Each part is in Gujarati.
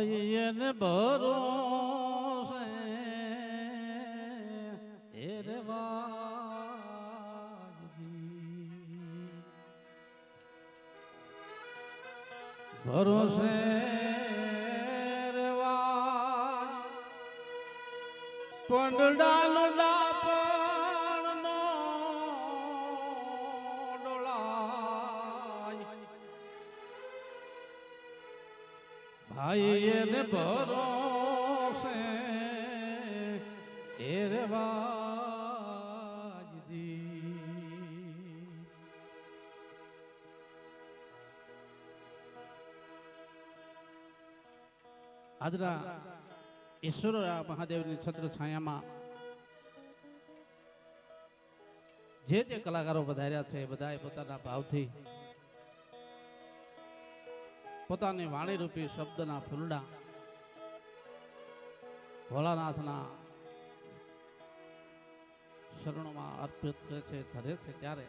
એને ભરો. ભરોસે રે વાલ ભાઈ એને ભરોસે એ રે આજના ઈશ્વર મહાદેવની છત્ર છાયામાં જે જે કલાકારો વધાર્યા છે એ બધાએ પોતાના ભાવથી પોતાની વાણી રૂપી શબ્દના ફૂલડા ભોળાનાથના શરણોમાં અર્પિત કરે છે, ધરે છે ત્યારે.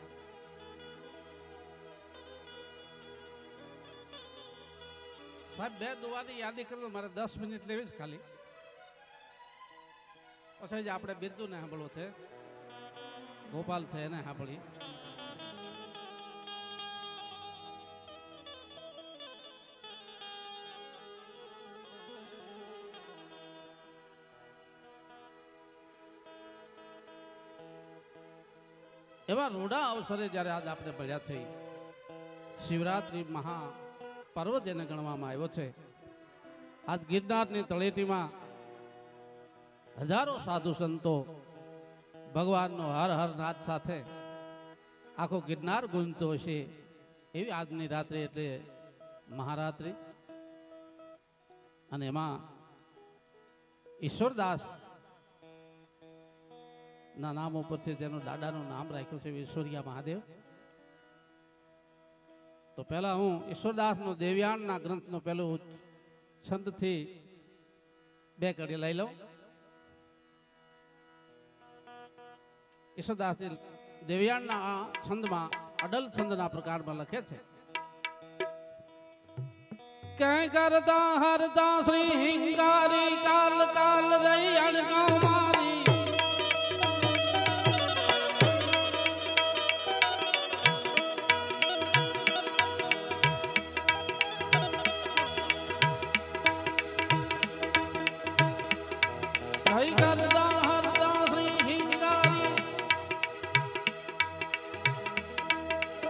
સાહેબ, બે દુવાની યાદી કરો મારે દસ મિનિટ લેવી જ ખાલી. પછી જ આપણે બિરદુને સાંભળવું છે, ગોપાલ છે એને સાંભળી એવા રૂડા અવસરે જ્યારે આજ આપણે ભળ્યા થઈ, શિવરાત્રિ મહા પર્વ જેને ગણવામાં આવ્યો છે, આજ ગિરનારની તળેટીમાં હજારો સાધુ સંતો ભગવાનનો હર હર નાદ સાથે આખો ગિરનાર ગુંજતો હશે એવી આજની રાત્રે એટલે મહારાત્રિ. અને એમાં ઈશ્વરદાસ ના, નામ ઉપરથી જેનું દાદાનું નામ રાખ્યું છે ઈશ્વરિયા મહાદેવ. તો પહેલા હું ઈશ્વરદાસનો દેવ્યાણના ગ્રંથનો પેલું છંદથી બે કડી લઈ લઉં. ઈશ્વરદાસ દેવ્યાણના આ છંદમાં, અડલ છંદના પ્રકારમાં લખે છે. કઈ કરતા હરતા શ્રી હિંગારી કાલ કાલ રહી અણકાવ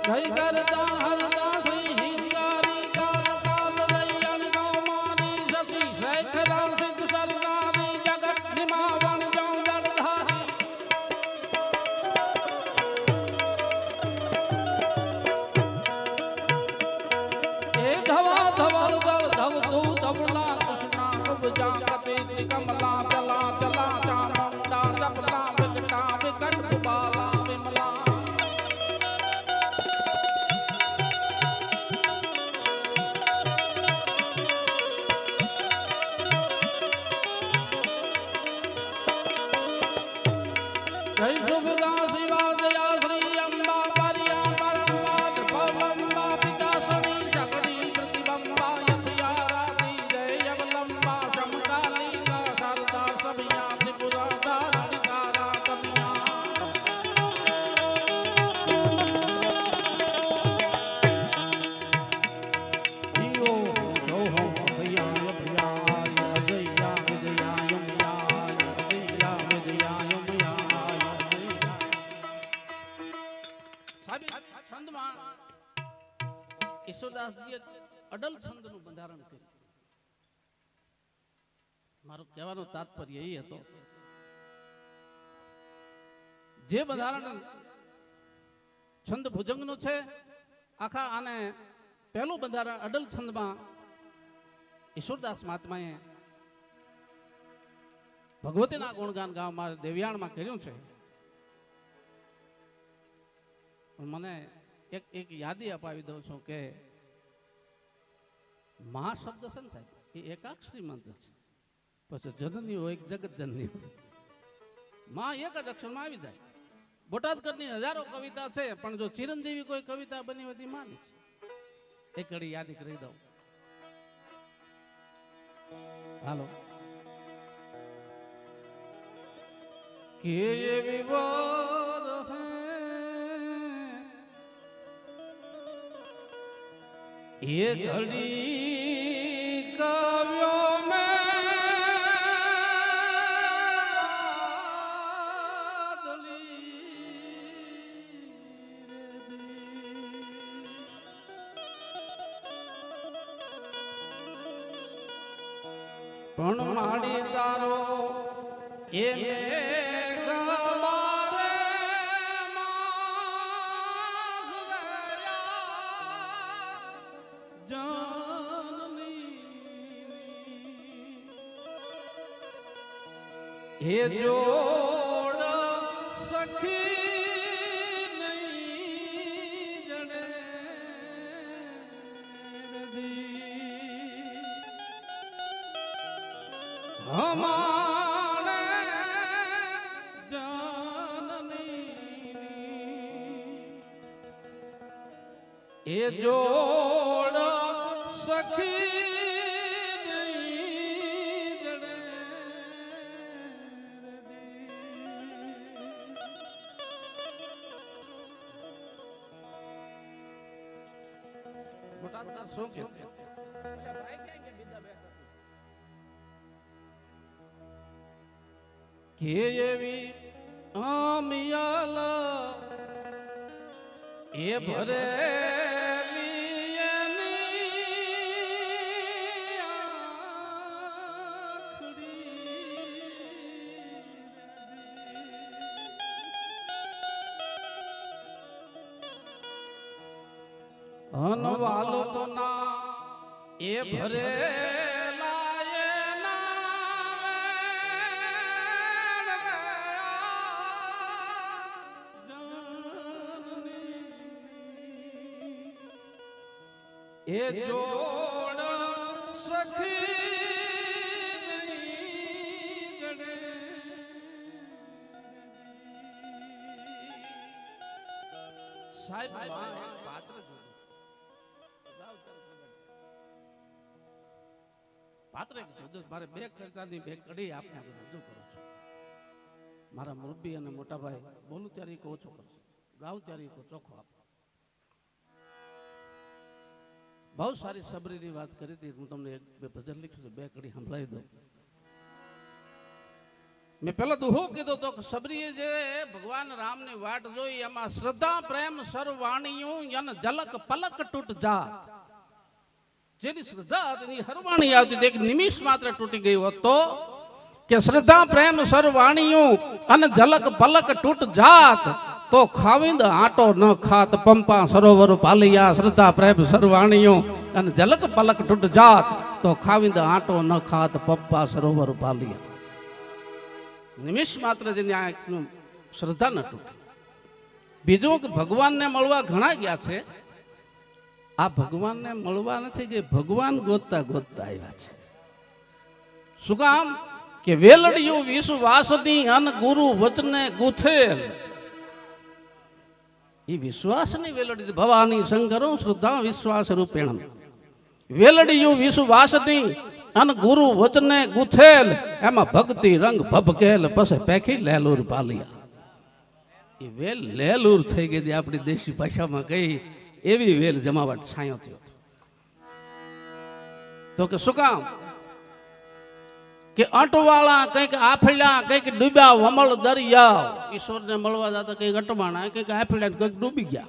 કઈ કરતા હરતા ਸੁਦਾ ਸਿਵਾ ਦੇ ਆਸਰੀ કહેવાનો તાત્પર્ય એ હતો. જે બંધારણ છંદ ભુજંગનું છે, આખા આને પહેલું બંધારણ અડલ છંદમાં ઈશ્વરદાસ મહાત્માએ ભગવતીના ગુણગાન ગાવામાં દેવ્યાણમાં કર્યું છે. મને એક એક યાદી અપાવી દઉં છું કે મહા શબ્દ છે ને સાહેબ, એ એકાક્ષરી મંત્ર છે. પછી જનની હોય જગત જનની માં એક જ અક્ષરમાં આવી જાય. બોટાદકરની હજારો કવિતા છે, પણ જો ચિરંજીવી કોઈ કવિતા બની હોય માની છે. એ કડી યાદ કરી દઉં. હાલો. કે એવી વાર હે? એ ઘડી પણ માડી તારો? એ હે જોડ જોડ સખી કે કે એવી આમિયાલા એ ભરે અનવાલો તો ના એ ભરે એ જોડ સખી સાહેબ પાત્ર જોયું પાત્ર મારે બે કરતાની બે કડી આપને આગળ રજૂ કરું છું. મારા મુરબી અને મોટાભાઈ બોલું ત્યારે એક ઓછો કરશે ગાઉં ત્યારે એક ચોખ્ખો આપો. બહુ સારી સબરીની વાત કરી હતી, હું તમને એક બે ભજન લીખું તો બે કડી સંભળાવી દઉં. મેં પેલા દુહો કીધો તો સબરીએ જે ભગવાન રામની વાટ જોઈ, એમાં શ્રદ્ધા, પ્રેમ સર્વાણીયું યન જલક પલક તૂટ જાત. જેની શ્રદ્ધા હતી હરવાણી આવતી એક નિમિષ માત્ર તૂટી ગયો હતો કે શ્રદ્ધા, પ્રેમ સરવાણીયું અને ઝલક પલક તૂટ જાત, તો ખાવિંદ આટો ન ખાત, પંપા, સરોવર, પાલિયા, શ્રદ્ધા, પ્રેમ સરવાણીયું અને ઝલક પલક તૂટ જાત, તો ખાવિંદ આટો ન ખાત, પંપા, સરોવર, પાલિયા. નિમિષ માત્ર જેની આંખનું શ્રદ્ધા ન તૂટી. બીજું કે ભગવાનને મળવા ઘણા ગયા છે આ ભગવાનને મળવા નથી જે ભગવાન ગોતતા ગોતતા આવ્યા છે. શું કામ? કે વેલડિયું વિશ્વાસની અન ગુરુ વચને ગુથેલ. એ વિશ્વાસની વેલડી, ભવાની શંકરો શ્રદ્ધા વિશ્વાસ રૂપેણ. વેલડિયું વિશ્વાસની અન ગુરુ વચને ગુથેલ. એમાં ભક્તિ રંગ ભભકેલ પછી પેખી લેલુર પાલિયા. એ વેલ લેલુર થઈ ગઈ આપણી દેશી ભાષામાં કઈ એવી વેલ જમાવટ છાંયો થયો. તો કે શું કામ? કે અટવાળા કંઈક આફળ્યા, કંઈક ડૂબ્યા, વમળ દરિયા. ઈશ્વરને મળવા જતા કંઈક અટવાણા, કંઈક આફળ્યા, કંઈક ડૂબી ગયા.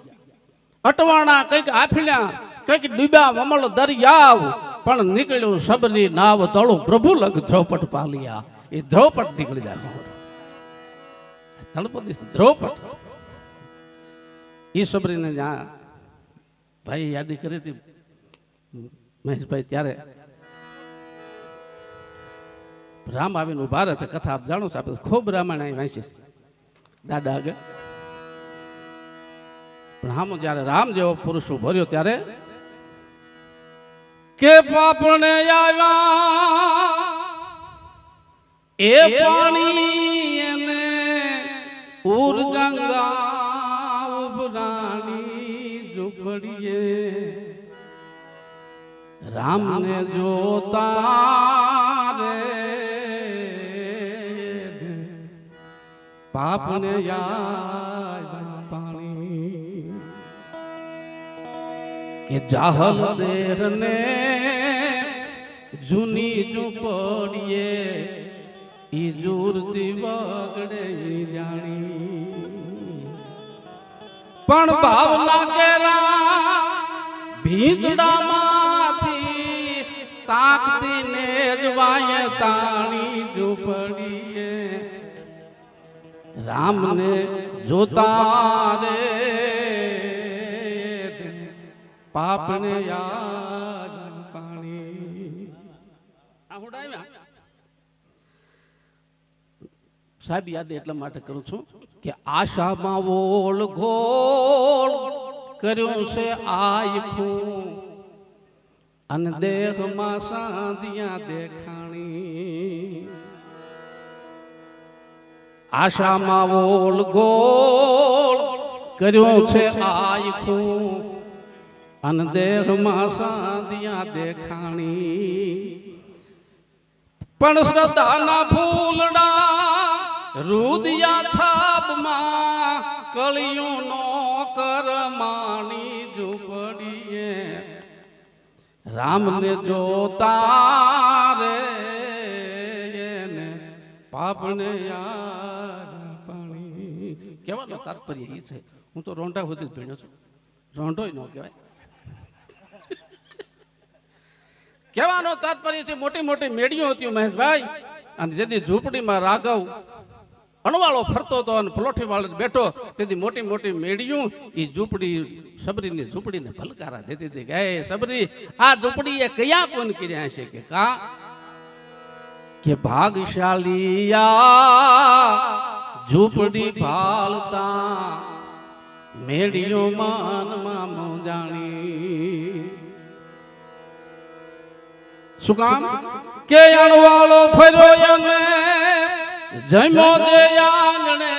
અટવાણા, કંઈક આફળ્યા, કંઈક ડૂબ્યા, વમળ દરિયાવ પણ નીકળ્યું સબરી નાવ તળું. પ્રભુ લગ ધ્રોપટ પાલિયા. એ ધ્રોપટ નીકળી જાય. તળપદી ધ્રોપટ ઈ સબરીને જ્યાં ભાઈ યાદી કરી હતી. મહેશભાઈ ત્યારે રામ આવીને ઊભા રહે છે કથા આપ જાણો છો આપણે ખૂબ રામાયણ અહીં વાંચી દાદા આગળ. પણ આમ જ્યારે રામ જેવો પુરુષ ઊભો રહ્યો ત્યારે કે પાપણે આવ્યા? એ પાણી એને ઉર ગંગા ઘડીએ રામને જોતા રે. પાપને યાદ પાણી. કે જાહલ દેહને જૂની ચૂપડીએ ઈ જૂરતી બગડે જાણી. પણ ભાવ લાગે ભીંદડામાંથી તાકતી ને જવાય તાણી ઝૂંપડીએ. રામને જોતા રે પાપને યાદ પાણી. સાહેબ યાદ એટલા માટે કરું છું કે આશામાં ઓળ ઘોળ કર્યું છે આખું અને દેહમાં સાંધિયા દેખાણી. આશામાં વોલ ગોળ કર્યું છે આખું અને દેહમાં સાંધિયા દેખાણી. પણ શ્રદ્ધાના ફૂલડા રુદિયા છાપમાં કળિયું નો કરમાણી ઝૂંપડીએ. રામને જોતા રે એને પાપને યાર પાણી કહેવાનો તાત્પર્ય એ છે, હું તો રોંઢા સુધી જ ભણ્યો છું. રોંઢોય ન કહેવાય. કહેવાનો તાત્પર્ય છે, મોટી મોટી મેડીઓ હતી મહેશભાઈ, અને જેથી ઝૂંપડીમાં રાઘવ અણવાળો ફરતો હતો અને પલોઠી વાળો બેઠો. તેથી મોટી મોટી મેળ્યું એ ઝૂંપડી, સબરીની ઝૂંપડીને ભલકારા દેતી હતી કે, "એ સબરી, આ ઝૂંપડીએ કયા પૂન કર્યા છે કે કા? કે ભાગશાલીયા ઝૂંપડી ભાળતા મેડિયો માનમાં મોજાણી શું કામ? કે અણવાળો ફર્યો અને જમો દે આંગણે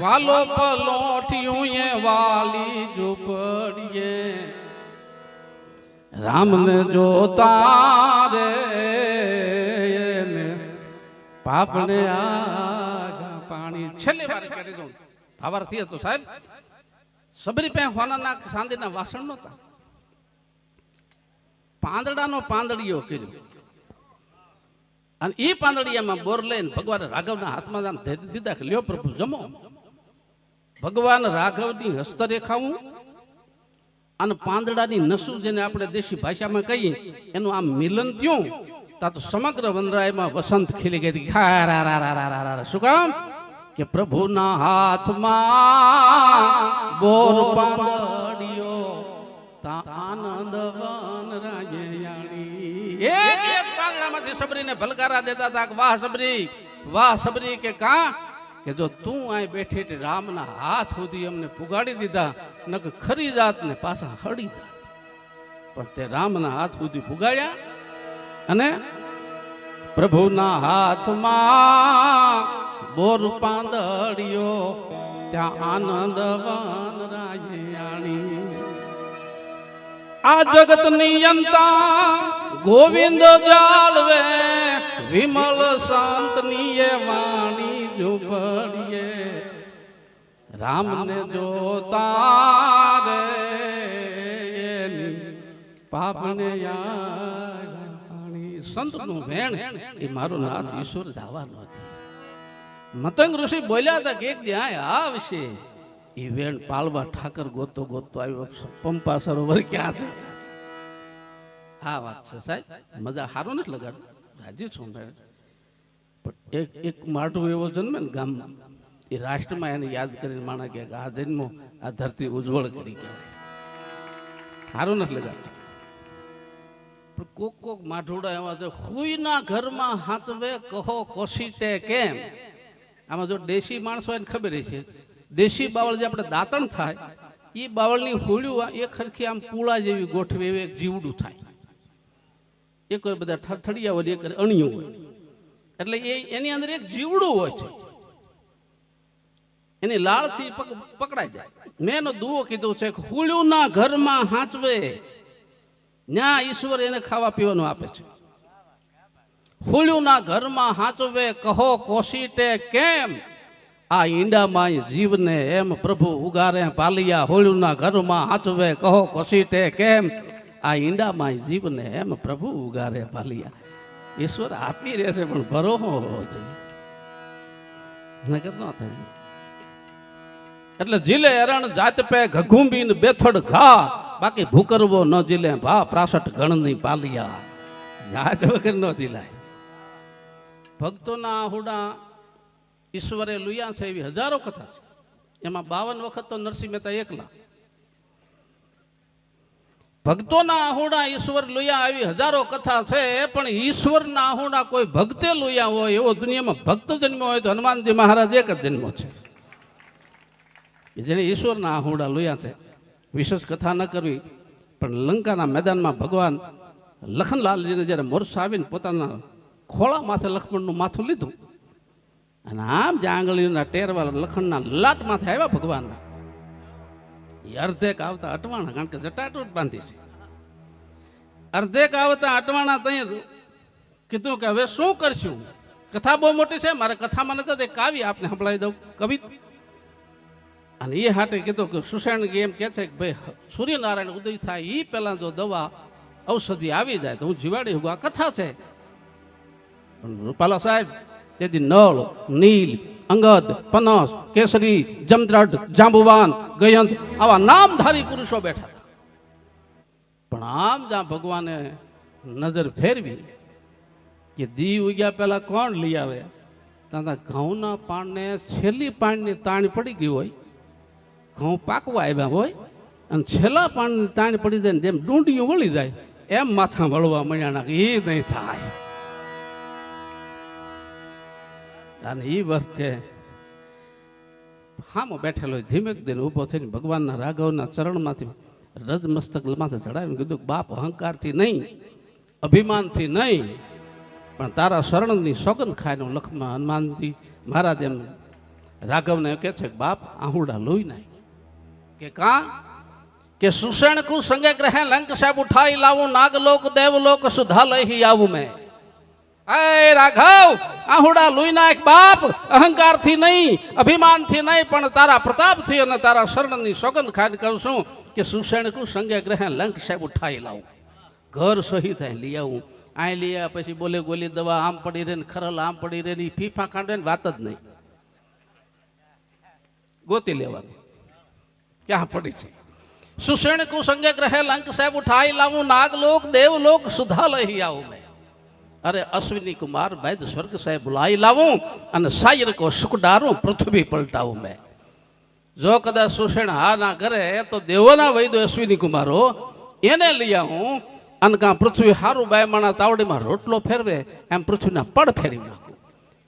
વાલો પલોઠિયું એ વાલી ઝૂંપડીએ. રામને જોતા રે પાપને આગા પાણી. છેલ્લી વાર કરી દઉં. ભાવારથી હતો સાહેબ, સબરી પે હોનાના સાંદીના વાસણ નહોતા. પાંદડાનો પાંદડીયો કર્યો. અને એ પાંદડિયામાં બોર લઈને ભગવાન રાઘવના હાથમાં આમ દીધા કે, લ્યો પ્રભુ, જમો. ભગવાન રાઘવની હસ્તરેખાવું અને પાંદડાની નસું જેને આપણે દેશી ભાષામાં કહીએ, એનું આમ મિલન થયું. તા તો સમગ્ર વનરાયમાં વસંત ખીલી ગઈ હતી. શું કામ? કે પ્રભુના હાથમાં બોર પાંદડીયો તા આનંદ વનરાય પાંદડામાંથી સબરીને ભલકારા દેતા હતા વાહ સબરી વાહ સબરી કે કા? કે જો તું અહીં બેઠી રામના હાથ સુધી અમને પુગાડી દીધા નક ખરી જાત ને પાછા હળી જાત પણ તે રામના હાથ સુધી પુગાડ્યા અને પ્રભુના હાથમાં બોર પાંદડીયો ત્યાં આનંદ વન રાયાણી આ જગત નિયંતા ગોવિંદ જાળવે, વિમલ સંતની વાણી ઝૂંપડીએ રામને જોતા રે પાપને સંતનું વેણ, એ મારો નાથ ઈશ્વર જવાનો હતો મતંગ ઋષિ બોલ્યા હતા કે એક ધ્યાય આ આવશે એ વેણ પાલવા ઠાકર ગોતો ગોતો આવ્યો પંપા સરોવર ક્યાં છે? આ વાત છે સાહેબ. મજા સારો નથી લગાડતો. રાજી છું પણ એક એક માટું એવો જન્મે ને ગામમાં એ રાષ્ટ્રમાં એને યાદ કરીને માણા કે આ જન્મો આ ધરતી ઉજ્જવળ કરી કહેવાય. સારું નથી લગાડતું. પણ કોક કોક માઠોડા એવા છે, હુઈના ઘરમાં હાથવે કહો કોશીટે કેમ? આમાં જો દેશી માણસો એને ખબર છે દેશી બાવળ જે આપણે દાંતણ થાય એ બાવળની હોળ્યું એ ખરખી આમ પૂળા જેવી ગોઠવે એવી એક જીવડું થાય. એક બધા થથડિયા હોય એક અણિયું હોય. એટલે એ, એની અંદર એક જીવડું હોય છે. એની લાળથી પક, પકડાઈ જાય. મેં એનો દુવો કીધું છે કે હુળ્યુંના ઘરમાં હાંચવે. ન્યા ઈશ્વર એને ખાવા પીવાનું આપે છે. હુળ્યુંના ઘરમાં હાંચવે. કહો કોશીટે કેમ? આ ઈંડામાં જીવને એમ પ્રભુ ઉગારે, પાલિયા હોળીના ઘરમાં હાથવે, કહો કસીટે કેમ? આ ઈંડામાં જીવને એમ પ્રભુ ઉગારે, પાલિયા. ઈશ્વર આપી રહેશે પણ ભરો હોવો જોઈએ. નગર ન થાય. એટલે જીલે એરણ જાત પે ઘઘુંબીન બેથડ ઘા. બાકી ભૂકરવો ન જીલે ભા પ્રાસઠ ગણની પાલિયા. જાત વગર ન જીલાય ભક્તોના આહુડા ઈશ્વરે લુયા છે એવી હજારો કથા છે. એમાં બાવન વખત તો નરસિંહ મહેતા એકલા. ભક્તોના આહુડા ઈશ્વર લુયા આવી હજારો કથા છે, પણ ઈશ્વરના આહુડા કોઈ ભક્તે લુયા હોય એવો દુનિયામાં ભક્ત જન્મ હોય તો હનુમાનજી મહારાજ એક જ જન્મ છે. જેને ઈશ્વરના આહુડા લુયા છે. વિશેષ કથા ન કરવી, પણ લંકાના મેદાનમાં ભગવાન લખનલાલજીને જ્યારે મોરસા આવીને પોતાના ખોળા માથે લક્ષ્મણનું માથું લીધું અને આમ આંગળીઓના ટેરવાળા લાટ માથે આવ્યા ભગવાનના. એ અર્ધેક આવતા અટવાણા, કારણ કે જટાટૂટ બાંધી છે. અર્ધેક આવતા અટવાણા તઈ કીધું કે હવે શું કરશું? કથા બહુ મોટી છે, મારે કથામાં નથી એક કાવ્ય આપને સંભળાવી દઉં કવિ અને એ હાટે કીધું કે સુષેણ એમ કે છે કે ભાઈ, સૂર્યનારાયણ ઉદય થાય એ પહેલાં જો દવા ઔષધિ આવી જાય તો હું જીવાડી હું આ કથા છે. પણ રૂપાલા સાહેબ તેથી નળ નીલ અંગદ પનસ કેસરી જમદ્રઢ જાંબુવાન ગયંત આવા નામધારી પુરુષો બેઠા પણ આમ જ્યાં ભગવાને નજર ફેરવી કે દી ઉગ્યા પહેલા કોણ લઈ આવે ત્યાં ઘઉંના પાણને છેલ્લી પાણીની તાણ પડી ગઈ હોય ઘઉં પાકવા આવ્યા હોય અને છેલ્લા પાણની તાણ પડી જાય જેમ ડુંડીઓ વળી જાય એમ માથા વળવા મળ્યા એ નહીં થાય અને એ વખતે હામો બેઠેલો ધીમેક દિન ઊભો થઈને ભગવાનના રાઘવના ચરણમાંથી રજ મસ્તક માથે ચડાવીને કીધું કે બાપ, અહંકારથી નહીં, અભિમાનથી નહીં, પણ તારા શરણની સોગંદ ખાઈને લખમાં હનુમાનજી મહારાજ એમ રાઘવને કહે છે કે બાપ, આહુડા લોહી નાખી. કે કા? કે સુષેણ કુ સંગે ગ્રહે લંક સાહેબ ઉઠાઈ લાવું, નાગલોક દેવલોક સુધા લઈ આવું મેં. એ રાઘવ, આહુડા લુઈ નાખ બાપ, અહંકારથી નહીં, અભિમાનથી નહીં, પણ તારા પ્રતાપથી અને તારા શરણની સોગંદ ખાન કહું છું કે સુષેણ કુ સંગે ગ્રહે લંક સાહેબ ઉઠાઈ લાવું. ઘર સહિત અહીં લઈ આવું. આય લઈ આવ્યા પછી બોલે ગોલી દવા આમ પડી રહે ને ખરલ આમ પડી રહે ને ફીફા કાઢે ને વાત જ નહીં. ગોતી લેવાનું. ક્યાં પડી છે? સુષેણ કુ સંગે ગ્રહે લંક સાહેબ ઉઠાઈ લાવું, નાગલોક, દેવલોક સુધા લઈ આવું મેં. અરે અશ્વિની કુમાર વૈદ સ્વર્ગ સાહેબ બોલાવી લાવું અને સાયર કો સુકડારું પૃથ્વી પલટાવું મેં. જો કદાચ શોષણ હા ના કરે, તો દેવોના વૈદો અશ્વિની કુમારો, એને લઈ આવું અને કાં પૃથ્વી હારું બાયમાના તાવડીમાં રોટલો ફેરવે, એમ પૃથ્વીના પડ ફેરવી નાખું.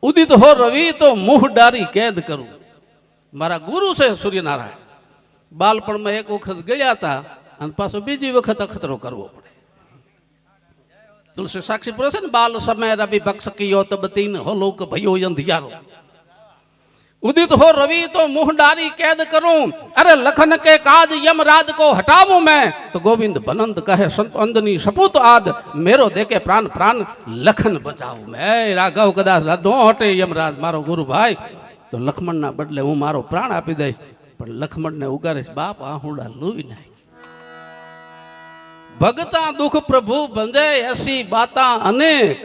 ઉદિત હો રવિ, તો મુહ ડારી કેદ કરું. મારા ગુરુ છે સૂર્યનારાયણ. બાલપણમાં એક વખત ગયા હતા અને પાછો બીજી વખત અખતરો કરવો પડે તુલસી સાક્ષી પૂરો છે ને બાલ સમય રવિ ભક્ષ કિયો તબ તીન હોલોક ભયો અંધિયારો ઉદિત હો રવિ તો મુહ ડારી કેદ કરું અરે લખન કે કાજ યમરાજ को हटाऊं मैं तो गोविंद बनंद कहे संत अंदनी सपूत आद मेरो देके प्राण प्राण લખન બચાવું મેં રાઘવ કદાચ રદો હટે યમરાજ મારો ગુરુ ભાઈ તો લખમણના બદલે હું મારો પ્રાણ આપી દઈશ પણ લખમણને ઉગારીશ બાપ આહુડા લોહી નાખ ભગતા દુઃખ પ્રભુ ભંજે એસી બાતા અનેક.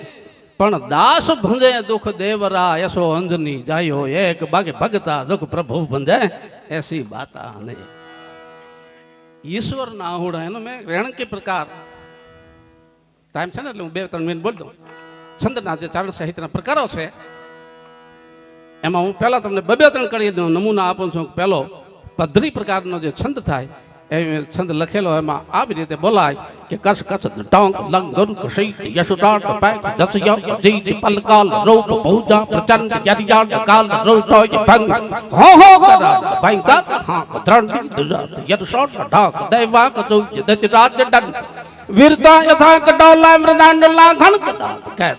પણ દાસ ભંજે દુઃખ દેવરા એસો અંજની જાયો એક. બાકી ભગતા દુઃખ પ્રભુ ભંજે એસી બાતા અનેક. ઈશ્વરના આહુડા એનો મેં રેણકી પ્રકાર. ટાઈમ છે ને એટલે હું બે ત્રણ મિનિટ બોલ દઉં. છંદના જે ચારણ સાહિત્યના પ્રકારો છે, એમાં હું પહેલા તમને બબે ત્રણ કરી નમૂના આપું છું. પહેલો, પધરી પ્રકારનો જે છંદ થાય એ છંદ લખેલો એમાં આવી રીતે બોલાય કે કસ કસ ટાંગ લંગ ગરુ કશઈ યશુટાટ પેક દસ યમ જી જી પલકાલ રોટ ભૌજા પ્રચંડ યરિયાડ કાલ રોટ ભંગ હો હો કરા ભયંકર હા દ્રંડ દુજાત યદશોટ ઢાક દૈવા કજો દત રાજ દંડ વીરતા યથા કડાલા મૃદાંડ લાઘણ કદા કે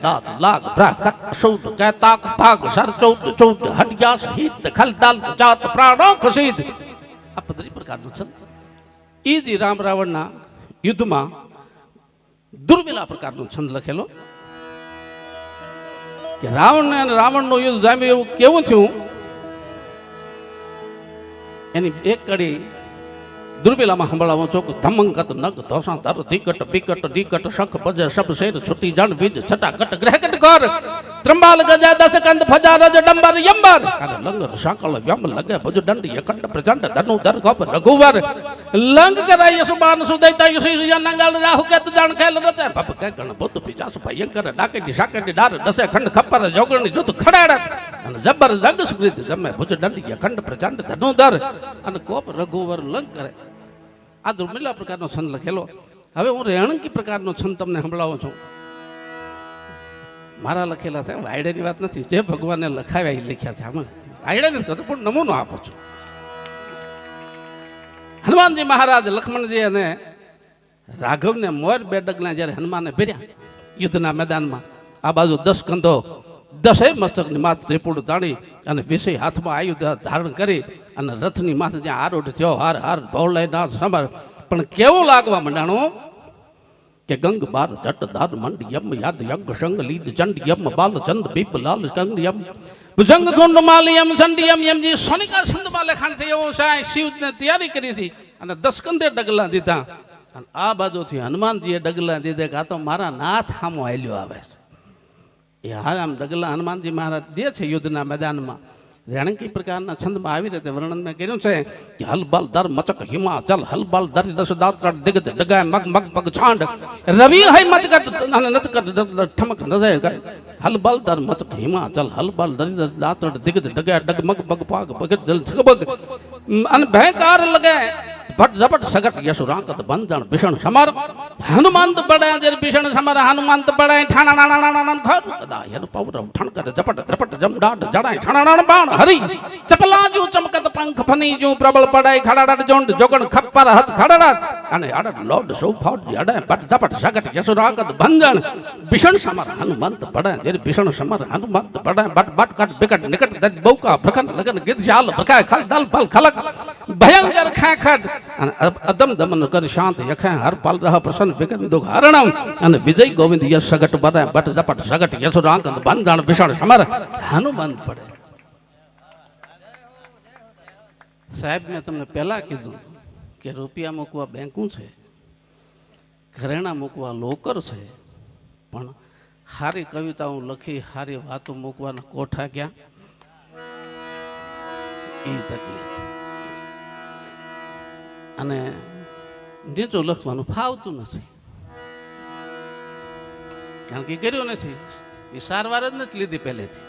લાગ ભ્રકત સૌદ કે ભાગ સર ચૌદ ચૌદ હટિયા સહિત ખલદાલ જાત પ્રાણો ખસીદ આ પદરી પ્રકારનું છંદ ઈ જ રામ રાવણના યુદ્ધમાં દુર્મિલા પ્રકારનો છંદ લખેલો. કે રાવણ અને રાવણનો યુદ્ધ જામ્યું એવું કેવું થયું? એની એક કડી દુર્બેલામાં સંભળાવો છો કે ધમંગત નગ ધોસા ધર ધીકટ, બિકટ ડીકટ શખ, ભજ, શબ, શેર, છૂટી જણ, બીજ, છટાકટ, ગ્રહકટ કર ત્રંબાલ ગજા દસ કંદ ફજા રજ ડંબર યંબર અને લંગર સાકળ વ્યમ લગે ભજ દંડ યકંડ પ્રચંડ ધનુ ધર ગોપ રઘુવર લંગ કરાય સુબાન સુદૈતા યુસી નંગાલ રાહુ કેત જાણ ખેલ રચે ભપ કે ગણ ભૂત પિજાસ ભયંકર ડાકેટી સાકેટી ડાર દસે ખંડ ખપ્પર જોગણી જુત ખડાડ અને જબર જંગ સુકૃત જમે ભુજ દંડ યકંડ પ્રચંડ ધનુ ધર અને કોપ રઘુવર લંગ કરે આ દુર્મિલા પ્રકારનો છંદ લખેલો હવે હું રેણંકી પ્રકારનો છંદ તમને સંભળાવું છું મારા લખેલા છે. વાયડાની વાત નથી. જે ભગવાનને લખાવ્યા એ લખ્યા છે. આમાં વાયડા નથી કહેતો, પણ નમૂનો આપો છો. હનુમાનજી મહારાજ લક્ષ્મણજી અને રાઘવને મોર બે ડગલા જ્યારે હનુમાને ભેર્યા યુદ્ધના મેદાનમાં, આ બાજુ દસ કંધો દસે મસ્તકની માથ ત્રિપુડ તાણી અને વિષય હાથમાં આયુધ ધારણ કરી અને રથની માથે જ્યાં આરોઢ થયો, હાર હાર ભવલય ના સમર પણ કેવું લાગવા મંડાણું? કે ગંગ બાર જટ દાદ મંડ યમ યાદ યજ્ઞ સંગ લીદ ચંડ યમ બાલ ચંદ બીપ લાલ ચંદ યમ ભુજંગ કુંડ માલિયમ ચંડિયમ યમજી સોનિકા છંદમાં લખાણ થયું છે શિવને તૈયારી કરી હતી અને દસકંદે ડગલા દીધા. અને આ બાજુથી હનુમાનજીએ ડગલા દીધે કે આ તો મારા નાથ હામો હાલ્યો આવે છે. એ હા આમ ડગલા હનુમાનજી મહારાજ દે છે યુદ્ધના મેદાનમાં. રેણકી પ્રકારના છંદમાં આવી રીતે વર્ણન મેં કર્યું છે કે હલબલ દર મચક હિમાચલ હલબલ દર દસ દાત્ર દિગત ડગાય મગ મગ પગ છાંડ રવિ હૈ મચકટ અને નચકટ ઠમક ગાય હલબલ દર મચક હિમાચલ હલબલ દર દાત્ર દિગત ડગાય ડગ મગ પગ પાગ પગ જલ છગબગ અને ભયકાર લગે ભટ ઝપટ સગટ યશુ રાંકત બંધણ ભીષણ સમર હનુમંત પડે જે ભીષણ સમર હનુમંત પડે ઠાણા નાણા નાણા ઘર કદા યર પૌરવ ઠણકર ઝપટ ઝપટ જમ ડાઢ જડાય ઠણાણા બાણ હરી ચપલાજુ ચમકત પંખ ફની જો પ્રબળ પડાય ખડાડા જોંડ જોગણ ખપ્પર હત ખડાડા અને અડટ લોડ સૌ ફાટ અડે ભટ ઝપટ સગટ યશુ રાંકત બંધણ ભીષણ સમર હનુમંત પડે જે ભીષણ સમર હનુમંત પડે બટ બટ કટ બિકટ નિકટ દજ બૌકા પ્રખન લગન ગીત શાલ ભકાય ખલ દલ પલ ખલક ભયંકર ખાખટ અને અદમ દમન કર શાંત યખે હર પાલ રહ પ્રસન્ન વિગત દુઃખ હરણમ. અને વિજય ગોવિંદ યશ સગટ બધા બટ જપટ સગટ યશુ રાંકંદ બંધાણ ભીષણ સમર હનુમાન પડે. સાહેબ, મેં તમને પહેલા કીધું કે રૂપિયા મૂકવા બેંકું છે, ઘરેણા મૂકવા લોકર છે, પણ હારી કવિતાઓ લખી હારી વાતો મૂકવાના કોઠા ગયા એ તકલીફ અને નીચું લખવાનું ફાવતું નથી. કારણ કે કર્યું નથી. એ સારવાર જ નથી લીધી પહેલેથી.